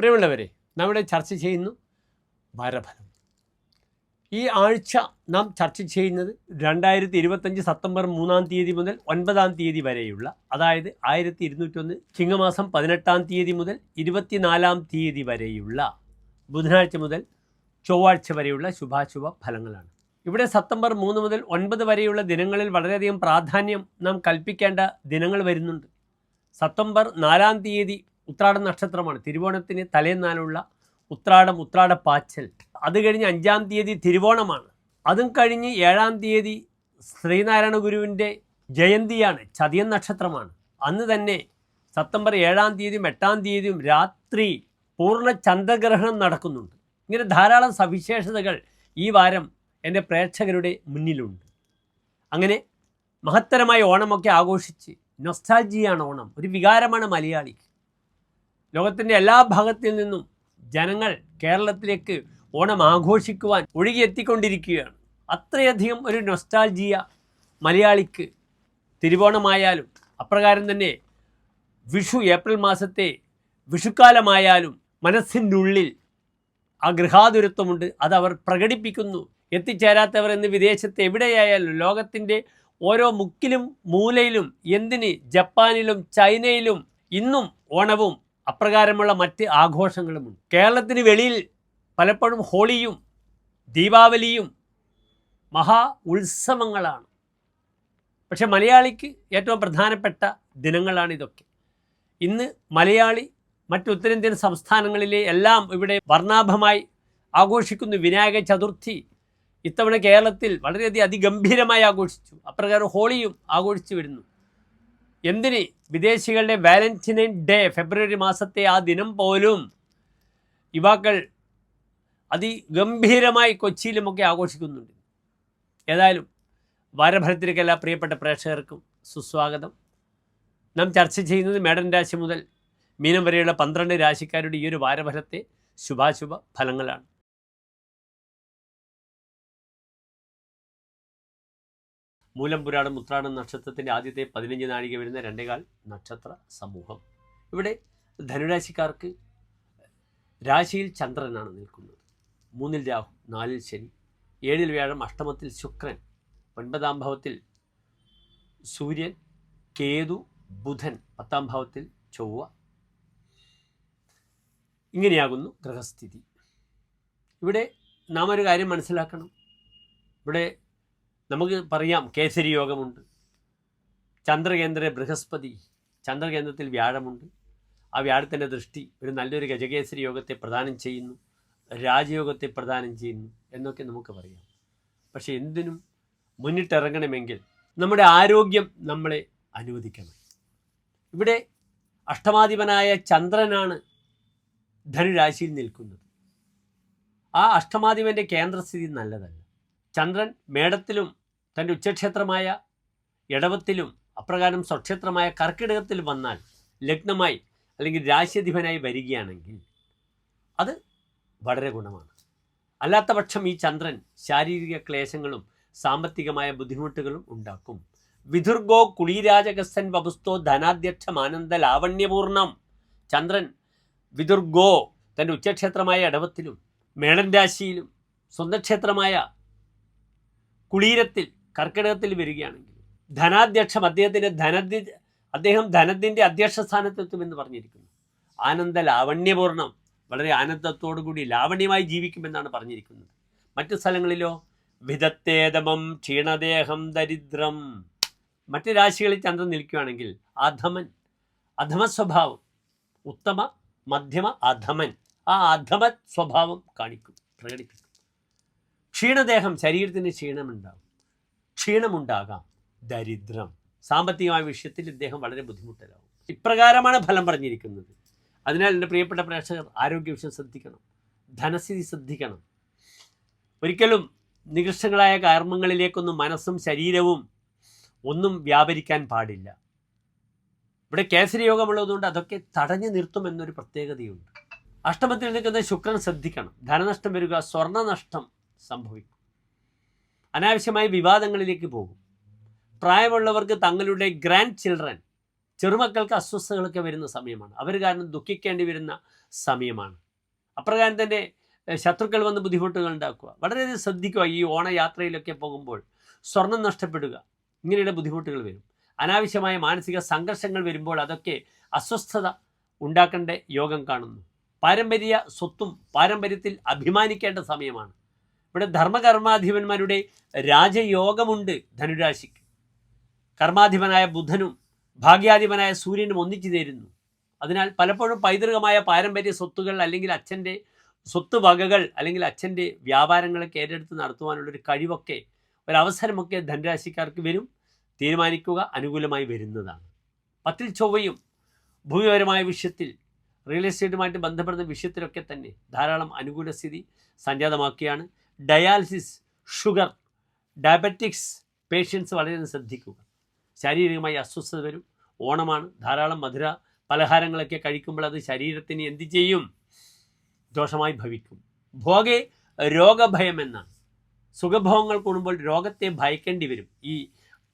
പ്രിയമുള്ളവരെ നമ്മുടെ ചർച്ച ചെയ്യുന്നു വാരഫലം. ഈ ആഴ്ച നാം ചർച്ച ചെയ്യുന്നത് രണ്ടായിരത്തി ഇരുപത്തഞ്ച് സെപ്റ്റംബർ മൂന്നാം തീയതി മുതൽ ഒൻപതാം തീയതി വരെയുള്ള അതായത് ആയിരത്തി ഇരുന്നൂറ്റൊന്ന് ചിങ്ങമാസം പതിനെട്ടാം തീയതി മുതൽ ഇരുപത്തിനാലാം തീയതി വരെയുള്ള ബുധനാഴ്ച മുതൽ ചൊവ്വാഴ്ച വരെയുള്ള ശുഭാശുഭ ഫലങ്ങളാണ്. ഇവിടെ സെപ്റ്റംബർ മൂന്ന് മുതൽ ഒൻപത് വരെയുള്ള ദിനങ്ങളിൽ വളരെയധികം പ്രാധാന്യം നാം കൽപ്പിക്കേണ്ട ദിനങ്ങൾ വരുന്നുണ്ട്. സെപ്റ്റംബർ നാലാം തീയതി ഉത്രാടം നക്ഷത്രമാണ്. തിരുവോണത്തിന് തലേന്നാലുള്ള ഉത്രാടം ഉത്രാട പാച്ചൽ. അത് കഴിഞ്ഞ് അഞ്ചാം തീയതി തിരുവോണമാണ്. അതും കഴിഞ്ഞ് ഏഴാം തീയതി ശ്രീനാരായണ ഗുരുവിന്റെ ജയന്തിയാണ്. ചതിയൻ നക്ഷത്രമാണ്. അന്ന് തന്നെ സെപ്റ്റംബർ ഏഴാം തീയതിയും എട്ടാം തീയതിയും രാത്രി പൂർണ ചന്ദ്രഗ്രഹണം നടക്കുന്നുണ്ട്. ഇങ്ങനെ ധാരാളം സവിശേഷതകൾ ഈ വാരം എന്റെ പ്രേക്ഷകരുടെ മുന്നിലുണ്ട്. അങ്ങനെ മഹത്തരമായ ഓണമൊക്കെ ആഘോഷിച്ച് നൊസ്റ്റാൾജിയാണ് ഓണം. ഒരു വികാരമാണ് മലയാളിക്ക്. ലോകത്തിന്റെ എല്ലാ ഭാഗത്തിൽ നിന്നും ജനങ്ങൾ കേരളത്തിലേക്ക് ഓണം ആഘോഷിക്കുവാൻ ഒഴുകിയെത്തിക്കൊണ്ടിരിക്കുകയാണ്. അത്രയധികം ഒരു നൊസ്റ്റാൾജിയ മലയാളിക്ക് തിരുവോണമായാലും അപ്രകാരം തന്നെ വിഷു ഏപ്രിൽ മാസത്തെ വിഷുക്കാലമായാലും മനസ്സിന്റെ ഉള്ളിൽ ആ ഗൃഹാതുരത്വമുണ്ട്. അതവർ പ്രകടിപ്പിക്കുന്നു. എത്തിച്ചേരാത്തവർ എന്ന് വിദേശത്ത് എവിടെയായാലും ലോകത്തിന്റെ ഓരോ മുക്കിലും മൂലയിലും എന്തിന് ജപ്പാനിലും ചൈനയിലും ഇന്നും ഓണവും അപ്രകാരമുള്ള മറ്റ് ആഘോഷങ്ങളുമുണ്ട്. കേരളത്തിന് വെളിയിൽ പലപ്പോഴും ഹോളിയും ദീപാവലിയും മഹാ ഉത്സവങ്ങളാണ്. പക്ഷെ മലയാളിക്ക് ഏറ്റവും പ്രധാനപ്പെട്ട ദിനങ്ങളാണ് ഇതൊക്കെ. ഇന്ന് മലയാളി മറ്റ് ഉത്തരേന്ത്യൻ സംസ്ഥാനങ്ങളിലെ എല്ലാം ഇവിടെ വർണാഭമായി ആഘോഷിക്കുന്നു. വിനായക ചതുർത്ഥി ഇത്തവണ കേരളത്തിൽ വളരെയധികം അതിഗംഭീരമായി ആഘോഷിച്ചു. അപ്രകാരം ഹോളിയും ആഘോഷിച്ചു വരുന്നു. എന്തിന്? വിദേശികളുടെ വാലന്റൈൻ ഡേ ഫെബ്രുവരി മാസത്തെ ആ ദിനം പോലും യുവാക്കൾ അതിഗംഭീരമായി കൊച്ചിയിലുമൊക്കെ ആഘോഷിക്കുന്നുണ്ട്. ഏതായാലും വാരഫലത്തിലേക്ക് എല്ലാ പ്രിയപ്പെട്ട പ്രേക്ഷകർക്കും സുസ്വാഗതം. നാം ചർച്ച ചെയ്യുന്നത് മേടൻ രാശി മുതൽ മീനം വരെയുള്ള പന്ത്രണ്ട് രാശിക്കാരുടെ ഈ ഒരു വാരഫലത്തെ ശുഭാശുഭ ഫലങ്ങളാണ്. മൂലം പുരാണം ഉത്രാടം നക്ഷത്രത്തിന്റെ ആദ്യത്തെ പതിനഞ്ച് നാഴിക വരുന്ന രണ്ടേകാൽ നക്ഷത്ര സമൂഹം. ഇവിടെ ധനുരാശിക്കാർക്ക് രാശിയിൽ ചന്ദ്രനാണ് നിൽക്കുന്നത്. മൂന്നിൽ രാഹു നാലിൽ ശനി ഏഴിൽ വ്യാഴം അഷ്ടമത്തിൽ ശുക്രൻ ഒൻപതാം ഭാവത്തിൽ സൂര്യൻ കേതു ബുധൻ പത്താം ഭാവത്തിൽ ചൊവ്വ. ഇങ്ങനെയാകുന്നു ഗ്രഹസ്ഥിതി. ഇവിടെ നാം ഒരു കാര്യം മനസ്സിലാക്കണം. ഇവിടെ നമുക്ക് പറയാം കേസരി യോഗമുണ്ട്. ചന്ദ്രകേന്ദ്ര ബൃഹസ്പതി ചന്ദ്രകേന്ദ്രത്തിൽ വ്യാഴമുണ്ട്. ആ വ്യാഴത്തിന്റെ ദൃഷ്ടി ഒരു നല്ലൊരു ഗജകേസരി യോഗത്തെ പ്രദാനം ചെയ്യുന്നു രാജയോഗത്തെ പ്രദാനം ചെയ്യുന്നു എന്നൊക്കെ നമുക്ക് പറയാം. പക്ഷേ എന്തിനും മുന്നിട്ടിറങ്ങണമെങ്കിൽ നമ്മുടെ ആരോഗ്യം നമ്മളെ അനുവദിക്കണം. ഇവിടെ അഷ്ടമാധിപനായ ചന്ദ്രനാണ് ധനുരാശിയിൽ നിൽക്കുന്നത്. ആ അഷ്ടമാധിപന്റെ കേന്ദ്രസ്ഥിതി നല്ലതല്ല. ചന്ദ്രൻ മേടത്തിലും തന്റെ ഉച്ചക്ഷേത്രമായ ഇടവത്തിലും അപ്രകാരം സ്വക്ഷേത്രമായ കർക്കിടകത്തിൽ വന്നാൽ ലഗ്നമായി അല്ലെങ്കിൽ രാശ്യധിപനായി വരികയാണെങ്കിൽ അത് വളരെ ഗുണമാണ്. അല്ലാത്ത പക്ഷം ഈ ചന്ദ്രൻ ശാരീരിക ക്ലേശങ്ങളും സാമ്പത്തികമായ ബുദ്ധിമുട്ടുകളും ഉണ്ടാക്കും. വിദുർഗോ കുളീരാജകസ്സൻ വപുസ്തോ ധനാധ്യക്ഷമാനന്ദ ലാവണ്യപൂർണം. ചന്ദ്രൻ വിദുർഗോ തന്റെ ഉച്ചക്ഷേത്രമായ ഇടവത്തിലും മേടൻ രാശിയിലും സ്വന്തക്ഷേത്രമായ കുളീരത്തിൽ കർക്കിടകത്തിൽ വരികയാണെങ്കിൽ ധനാധ്യക്ഷം അദ്ദേഹത്തിന്റെ ധനധി അദ്ദേഹം ധനത്തിന്റെ അധ്യക്ഷ സ്ഥാനത്തെത്തുമെന്ന് പറഞ്ഞിരിക്കുന്നു. ആനന്ദ ലാവണ്യപൂർണം വളരെ ആനന്ദത്തോടു കൂടി ലാവണ്യമായി ജീവിക്കുമെന്നാണ് പറഞ്ഞിരിക്കുന്നത്. മറ്റു സ്ഥലങ്ങളിലോ വിധത്തേതമം ക്ഷീണദേഹം ദരിദ്രം മറ്റു രാശികളിൽ ചന്ദ്രൻ നിൽക്കുകയാണെങ്കിൽ അധമൻ അധമ സ്വഭാവം ഉത്തമ മധ്യമ അധമൻ ആ അധമ സ്വഭാവം കാണിക്കും പ്രകടിപ്പിക്കും. ക്ഷീണദേഹം ശരീരത്തിന് ക്ഷീണമുണ്ടാകും ക്ഷീണമുണ്ടാകാം. ദരിദ്രം. സാമ്പത്തികമായ വിഷയത്തിൽ ഇദ്ദേഹം വളരെ ബുദ്ധിമുട്ടിലാവും. ഇപ്രകാരമാണ് ഫലം പറഞ്ഞിരിക്കുന്നത്. അതിനാൽ എന്റെ പ്രിയപ്പെട്ട പ്രേക്ഷകർ ആരോഗ്യ വിഷയം ശ്രദ്ധിക്കണം. ധനസ്ഥിതി ശ്രദ്ധിക്കണം. ഒരിക്കലും നികൃഷ്ടങ്ങളായ കർമ്മങ്ങളിലേക്കൊന്നും മനസ്സും ശരീരവും ഒന്നും വ്യാപരിക്കാൻ പാടില്ല. ഇവിടെ കേസരി യോഗമുള്ളതുകൊണ്ട് അതൊക്കെ തടഞ്ഞു നിർത്തുമെന്നൊരു പ്രത്യേകതയുണ്ട്. അഷ്ടമത്തിൽ നിൽക്കുന്ന ശുക്രൻ ശ്രദ്ധിക്കണം. ധനനഷ്ടം വരിക സ്വർണനഷ്ടം സംഭവിക്കും. അനാവശ്യമായ വിവാദങ്ങളിലേക്ക് പോകും. പ്രായമുള്ളവർക്ക് തങ്ങളുടെ ഗ്രാൻഡ് ചിൽഡ്രൻ ചെറുമക്കൾക്ക് അസ്വസ്ഥതകളൊക്കെ വരുന്ന സമയമാണ്. അവർ കാരണം ദുഃഖിക്കേണ്ടി വരുന്ന സമയമാണ്. അപ്രകാരം തന്നെ ശത്രുക്കൾ വന്ന് ബുദ്ധിമുട്ടുകൾ ഉണ്ടാക്കുക. വളരെയധികം ശ്രദ്ധിക്കുക ഈ ഓണയാത്രയിലൊക്കെ പോകുമ്പോൾ. സ്വർണം നഷ്ടപ്പെടുക ഇങ്ങനെയുള്ള ബുദ്ധിമുട്ടുകൾ വരും. അനാവശ്യമായ മാനസിക സംഘർഷങ്ങൾ വരുമ്പോൾ അതൊക്കെ അസ്വസ്ഥത ഉണ്ടാക്കേണ്ട യോഗം കാണുന്നു. പാരമ്പര്യ സ്വത്തും പാരമ്പര്യത്തിൽ അഭിമാനിക്കേണ്ട സമയമാണ്. ഇവിടെ ധർമ്മകർമാധിപന്മാരുടെ രാജയോഗമുണ്ട് ധനുരാശിക്ക്. കർമാധിപനായ ബുധനും ഭാഗ്യാധിപനായ സൂര്യനും ഒന്നിച്ചു ചേരുന്നു. അതിനാൽ പലപ്പോഴും പൈതൃകമായ പാരമ്പര്യ സ്വത്തുകൾ അല്ലെങ്കിൽ അച്ഛന്റെ സ്വത്ത് വകകൾ അല്ലെങ്കിൽ അച്ഛന്റെ വ്യാപാരങ്ങളൊക്കെ ഏറ്റെടുത്ത് നടത്തുവാനുള്ളൊരു കഴിവൊക്കെ ഒരവസരമൊക്കെ ധനരാശിക്കാർക്ക് വരും. തീരുമാനിക്കുക അനുകൂലമായി വരുന്നതാണ്. പത്തിൽ ചൊവ്വയും ഭൂമിപരമായ വിഷയത്തിൽ റിയൽ എസ്റ്റേറ്റുമായിട്ട് ബന്ധപ്പെടുന്ന വിഷയത്തിലൊക്കെ തന്നെ ധാരാളം അനുകൂല സ്ഥിതി സംജാതമാക്കുകയാണ്. ഡയാലിസിസ് ഷുഗർ ഡയബറ്റിക്സ് പേഷ്യൻസ് വളരെയധികം ശ്രദ്ധിക്കുക. ശാരീരികമായി അസ്വസ്ഥത വരും ഓണമാണ് ധാരാളം മധുര പലഹാരങ്ങളൊക്കെ കഴിക്കുമ്പോൾ അത് ശരീരത്തിന് എന്ത് ചെയ്യും? ദോഷമായി ഭവിക്കും. ഭോഗെ രോഗഭയം എന്നാണ്. സുഖഭോഗങ്ങൾ കൂടുമ്പോൾ രോഗത്തെ ഭയക്കേണ്ടി വരും ഈ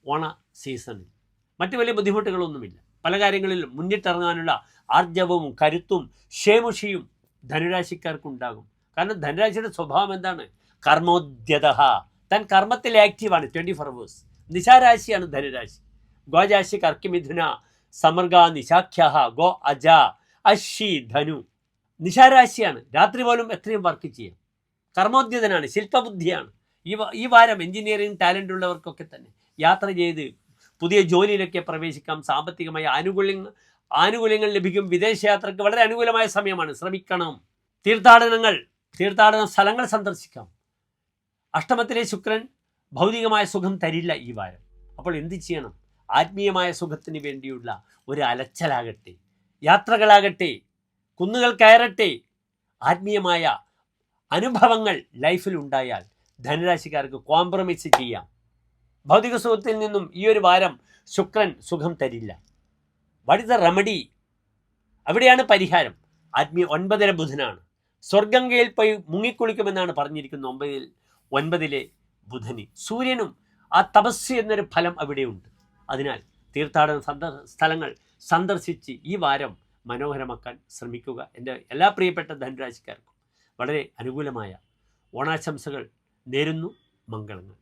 ഓണ സീസണിൽ. മറ്റു വലിയ ബുദ്ധിമുട്ടുകളൊന്നുമില്ല. പല കാര്യങ്ങളിൽ മുന്നിട്ടിറങ്ങാനുള്ള ആർജവവും കരുത്തും ക്ഷേമുഷിയും ധനുരാശിക്കാർക്കുണ്ടാകും. കാരണം ധനുരാശിയുടെ സ്വഭാവം എന്താണ്? കർമ്മോദ്യത താൻ കർമ്മത്തിൽ ആക്റ്റീവാണ് ട്വന്റി ഫോർ അവേഴ്സ് നിശാരാശിയാണ് ധനുരാശി. ഗോജാശി കർക്കിമിഥുന സമർഗ നിശാഖ്യ ഗോ അജ അശ്വി ധനു. നിശാരാശിയാണ്. രാത്രി പോലും എത്രയും വർക്ക് ചെയ്യാം. കർമ്മോദ്യതനാണ് ശില്പബുദ്ധിയാണ്. ഈ ഈ വാരം എഞ്ചിനീയറിംഗ് ടാലന്റ് ഉള്ളവർക്കൊക്കെ തന്നെ യാത്ര ചെയ്ത് പുതിയ ജോലിയിലൊക്കെ പ്രവേശിക്കാം. സാമ്പത്തികമായ ആനുകൂല്യങ്ങൾ ആനുകൂല്യങ്ങൾ ലഭിക്കും. വിദേശയാത്രയ്ക്ക് വളരെ അനുകൂലമായ സമയമാണ്. ശ്രമിക്കണം. തീർത്ഥാടനങ്ങൾ തീർത്ഥാടന സ്ഥലങ്ങൾ സന്ദർശിക്കാം. അഷ്ടമത്തിലെ ശുക്രൻ ഭൗതികമായ സുഖം തരില്ല ഈ വാരം. അപ്പോൾ എന്ത് ചെയ്യണം? ആത്മീയമായ സുഖത്തിന് വേണ്ടിയുള്ള ഒരു അലച്ചലാകട്ടെ യാത്രകളാകട്ടെ കുന്നുകൾ കയറട്ടെ ആത്മീയമായ അനുഭവങ്ങൾ ലൈഫിൽ ഉണ്ടായാൽ ധനരാശിക്കാർക്ക് കോംപ്രമൈസ് ചെയ്യാം. ഭൗതിക സുഖത്തിൽ നിന്നും ഈ ഒരു വാരം ശുക്രൻ സുഖം തരില്ല. വാട്ട് ഇസ് ദ റെമഡി അവിടെയാണ് പരിഹാരം. ആത്മീയ ഒൻപതര ബുധനാണ്. സ്വർഗംഗയിൽ പോയി മുങ്ങിക്കുളിക്കുമെന്നാണ് പറഞ്ഞിരിക്കുന്നത് ഒമ്പതിൽ ഒൻപതിലെ ബുധനി സൂര്യനും ആ തപസ് എന്നൊരു ഫലം അവിടെയുണ്ട്. അതിനാൽ തീർത്ഥാടന സ്ഥലങ്ങൾ സന്ദർശിച്ച് ഈ വാരം മനോഹരമാക്കാൻ ശ്രമിക്കുക എന്റെ എല്ലാ പ്രിയപ്പെട്ട ധനുരാശിക്കാർക്കും വളരെ അനുകൂലമായ ഓണാശംസകൾ നേരുന്നു മംഗളങ്ങൾ.